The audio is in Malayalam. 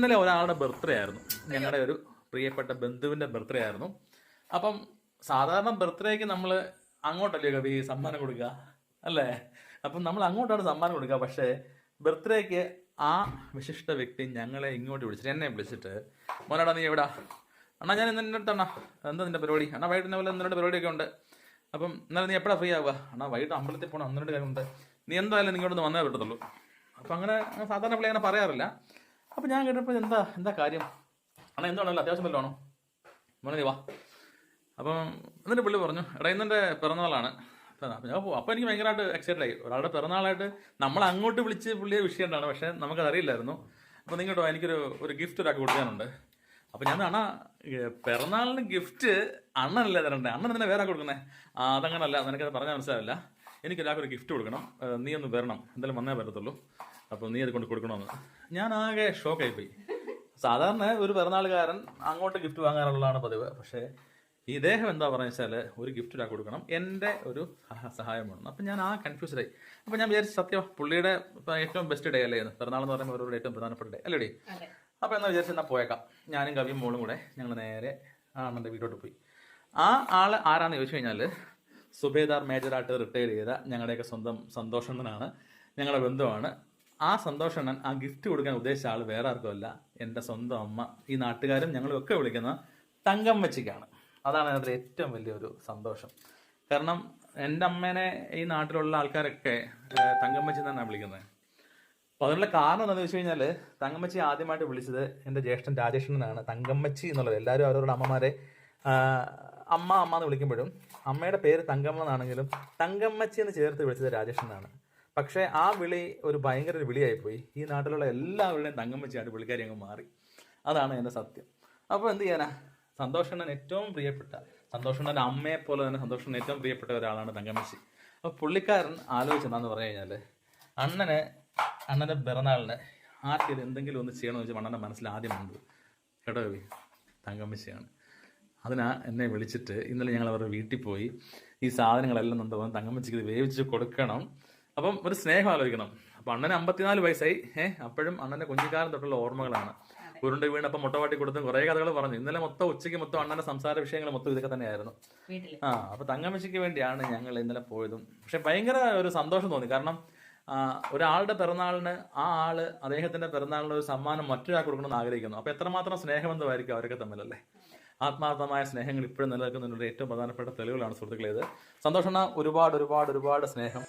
ഇന്നലെ ഒരാളുടെ ബർത്ത്ഡേ ആയിരുന്നു. ഞങ്ങളുടെ ഒരു പ്രിയപ്പെട്ട ബന്ധുവിന്റെ ബർത്ത്ഡേ ആയിരുന്നു. അപ്പം സാധാരണ ബർത്ത്ഡേക്ക് നമ്മൾ അങ്ങോട്ടല്ലേ കവി സമ്മാനം കൊടുക്കുക അല്ലേ? അപ്പം നമ്മൾ അങ്ങോട്ടാണ് സമ്മാനം കൊടുക്കുക പക്ഷേ ബർത്ത്ഡേക്ക് ആ വിശിഷ്ട വ്യക്തി ഞങ്ങളെ ഇങ്ങോട്ട് വിളിച്ചിട്ട് എന്നെ വിളിച്ചിട്ട് മോനടാ നീ എവിടാ? അണ്ണാ ഞാൻ ഇന്ന് നിന്റെ അണ്ണാ എന്താ നിന്റെ പരിപാടി? അണ്ണാ വൈകിട്ട് പോലെ ഒന്ന് രണ്ട് പരിപാടിയൊക്കെ ഉണ്ട്. അപ്പം എന്നാലും നീ എപ്പോഴാ ഫ്രീ ആവുക? അണ്ണാ വൈകിട്ട് അമ്പലത്തിൽ പോകണം അന്നിട്ട് കാര്യമുണ്ട്. നീ എന്തായാലും നിങ്ങളോട് വന്നേ പറ്റത്തുള്ളൂ. അപ്പം അങ്ങനെ സാധാരണ പിള്ളേ അങ്ങനെ പറയാറില്ല. അപ്പം ഞാൻ കേട്ടപ്പോൾ എന്താ എന്താ കാര്യം? അണ്ണാ എന്താണല്ലോ അത്യാവശ്യം വല്ലതാണോ മോനെ വാ. അപ്പം എന്നിട്ട് പുള്ളി പറഞ്ഞു എടാ ഇന്നെന്റെ പിറന്നാളാണ്. ഞാൻ അപ്പോൾ അപ്പം എനിക്ക് ഭയങ്കരമായിട്ട് എക്സൈറ്റഡ് ആയി. ഒരാളുടെ പിറന്നാളായിട്ട് നമ്മൾ അങ്ങോട്ട് വിളിച്ച് പുള്ളിയെ വിഷയം ഉണ്ടാണ് പക്ഷേ നമുക്കത് അറിയില്ലായിരുന്നു അപ്പം നിങ്ങോട്ടോ എനിക്കൊരു ഒരു ഗിഫ്റ്റ് ഒരാൾക്ക് കൊടുക്കാനുണ്ട്. അപ്പം ഞാൻ അണ്ണാ പിറന്നാളിന് ഗിഫ്റ്റ് അണ്ണനല്ലേ തരണ്ടേ? അണ്ണൻ തന്നെ വേറെ കൊടുക്കുന്നേ? ആ അതങ്ങനല്ല. നിനക്കത് പറഞ്ഞാൽ മനസ്സിലാവില്ല. എനിക്കൊരാൾക്കൊരു ഗിഫ്റ്റ് കൊടുക്കണം. നീ ഒന്ന് വരണം. എന്തായാലും വന്നേ പറ്റത്തുള്ളൂ. അപ്പോൾ നീ അത് കൊണ്ട് കൊടുക്കണമെന്ന് ഞാൻ ആകെ ഷോക്കായി പോയി സാധാരണ ഒരു പിറന്നാളുകാരൻ അങ്ങോട്ട് ഗിഫ്റ്റ് വാങ്ങാറുള്ളതാണ് പതിവ്. പക്ഷേ ഈ ദേഹം എന്താ പറയുക വെച്ചാൽ ഒരു ഗിഫ്റ്റ് ഒരാൾ കൊടുക്കണം. എന്റെ ഒരു സഹ- സഹായം വേണം അപ്പം ഞാൻ ആ കൺഫ്യൂസ്ഡായി അപ്പം ഞാൻ വിചാരിച്ചു സത്യം പുള്ളിയുടെ ഇപ്പം ഏറ്റവും ബെസ്റ്റ് ഡേ അല്ലേ പിറന്നാൾ എന്ന് പറയുമ്പോൾ അവരുടെ ഏറ്റവും പ്രധാനപ്പെട്ട ഡേ? അല്ലേ അപ്പം അപ്പോൾ എന്നാ വിചാരിച്ചു എന്നാൽ പോയേക്കാം. ഞാനും കവിയും മോളും കൂടെ ഞങ്ങൾ നേരെ ആ അണ്ണന്റെ വീട്ടിലോട്ട് പോയി. ആ ആൾ ആരാന്ന് ചോദിച്ചു കഴിഞ്ഞാൽ സുബേദാർ മേജറായിട്ട് റിട്ടയർ ചെയ്ത ഞങ്ങളുടെയൊക്കെ സ്വന്തം സന്തോഷണ്ണനാണ്. ഞങ്ങളുടെ ബന്ധുവാണ്. ആ സന്തോഷണ്ണൻ ആ ഗിഫ്റ്റ് കൊടുക്കാൻ ഉദ്ദേശിച്ച ആൾ വേറെ ആർക്കുമല്ല എന്റെ സ്വന്തം അമ്മ. ഈ നാട്ടുകാരും ഞങ്ങളൊക്കെ വിളിക്കുന്ന തങ്കമ്മച്ചിക്കാണ്. അതാണ് അതിനകത്ത് ഏറ്റവും വലിയൊരു സന്തോഷം. കാരണം എന്റെ അമ്മേനെ ഈ നാട്ടിലുള്ള ആൾക്കാരൊക്കെ തങ്കം തങ്കമ്മച്ചി എന്നാണ് വിളിക്കുന്നത്. അപ്പോൾ അതിനുള്ള കാരണം എന്താണെന്ന് വെച്ച് കഴിഞ്ഞാൽ തങ്കമ്മച്ചി ആദ്യമായിട്ട് വിളിച്ചത് എന്റെ ജ്യേഷ്ഠൻ രാജേഷണനാണ് തങ്കമ്മച്ചി എന്നുള്ളത് എല്ലാവരും അവരവരുടെ അമ്മമാരെ അമ്മ അമ്മ എന്ന് വിളിക്കുമ്പോഴും അമ്മയുടെ പേര് തങ്കമ്മ എന്നാണെങ്കിലും തങ്കമ്മച്ചി എന്ന് ചേർത്ത് വിളിച്ചത് രാജേഷണനാണ് പക്ഷേ ആ വിളി ഒരു ഭയങ്കര ഒരു വിളിയായിപ്പോയി ഈ നാട്ടിലുള്ള എല്ലാവരുടെയും തങ്കമ്മച്ചിയായിട്ട് പുള്ളിക്കാരി അങ്ങ് മാറി. അതാണ് എന്റെ സത്യം. അപ്പോൾ എന്ത് ചെയ്യാനാ? സന്തോഷണ്ണൻ ഏറ്റവും പ്രിയപ്പെട്ട സന്തോഷണ്ണൻ അമ്മയെ പോലെ തന്നെ സന്തോഷണ്ണൻ ഏറ്റവും പ്രിയപ്പെട്ട ഒരാളാണ് തങ്കമ്മച്ചി അപ്പോൾ പുള്ളിക്കാരൻ ആലോചിച്ചെന്നാന്ന് പറഞ്ഞു കഴിഞ്ഞാൽ അണ്ണനെ അണ്ണന്റെ പിറന്നാളിന് ആർക്കും എന്തെങ്കിലും ഒന്ന് ചെയ്യണമെന്ന് വെച്ചാൽ അണ്ണന്റെ മനസ്സിൽ ആദ്യം ഉണ്ട് കേട്ടോ കവി തങ്കമ്മച്ചിയാണ് അതിനാ എന്നെ വിളിച്ചിട്ട് ഇന്നലെ ഞങ്ങൾ അവരുടെ വീട്ടിൽ പോയി. ഈ സാധനങ്ങളെല്ലാം കൊണ്ടുപോകാൻ തങ്കമ്മച്ചിക്ക് വേവിച്ച് കൊടുക്കണം. അപ്പം ഒരു സ്നേഹം ആലോചിക്കണം. അപ്പം അണ്ണന് അമ്പത്തിനാല് വയസ്സായി. ഏഹ് അപ്പോഴും അണ്ണന്റെ കുഞ്ഞിക്കാലം തൊട്ടുള്ള ഓർമ്മകളാണ്. ഉരുണ്ട് വീണപ്പം മുട്ടവാട്ടി കൊടുത്തും കുറേ കഥകൾ പറഞ്ഞു. ഇന്നലെ മൊത്തം ഉച്ചയ്ക്ക് മൊത്തം അണ്ണന്റെ സംസാര വിഷയങ്ങൾ മൊത്തം ഇതൊക്കെ തന്നെയായിരുന്നു. ആ അപ്പൊ തങ്കമ്മച്ചിക്ക് വേണ്ടിയാണ് ഞങ്ങൾ ഇന്നലെ പോയതും. പക്ഷെ ഭയങ്കര ഒരു സന്തോഷം തോന്നി. കാരണം ഒരാളുടെ പിറന്നാളിന് ആ ആൾ അദ്ദേഹത്തിന്റെ പിറന്നാളിന് ഒരു സമ്മാനം മറ്റൊരാൾക്ക് കൊടുക്കണമെന്ന് ആഗ്രഹിക്കുന്നു. അപ്പൊ എത്രമാത്രം സ്നേഹബന്ധമായിരിക്കും അവരൊക്കെ തമ്മിലല്ലേ? ആത്മാർത്ഥമായ സ്നേഹങ്ങൾ ഇപ്പോഴും നിലനിൽക്കുന്നതിനുള്ള ഏറ്റവും പ്രധാനപ്പെട്ട തെളിവുകളാണ് സുഹൃത്തുക്കളേത് സന്തോഷണ ഒരുപാട് ഒരുപാട് ഒരുപാട് സ്നേഹം.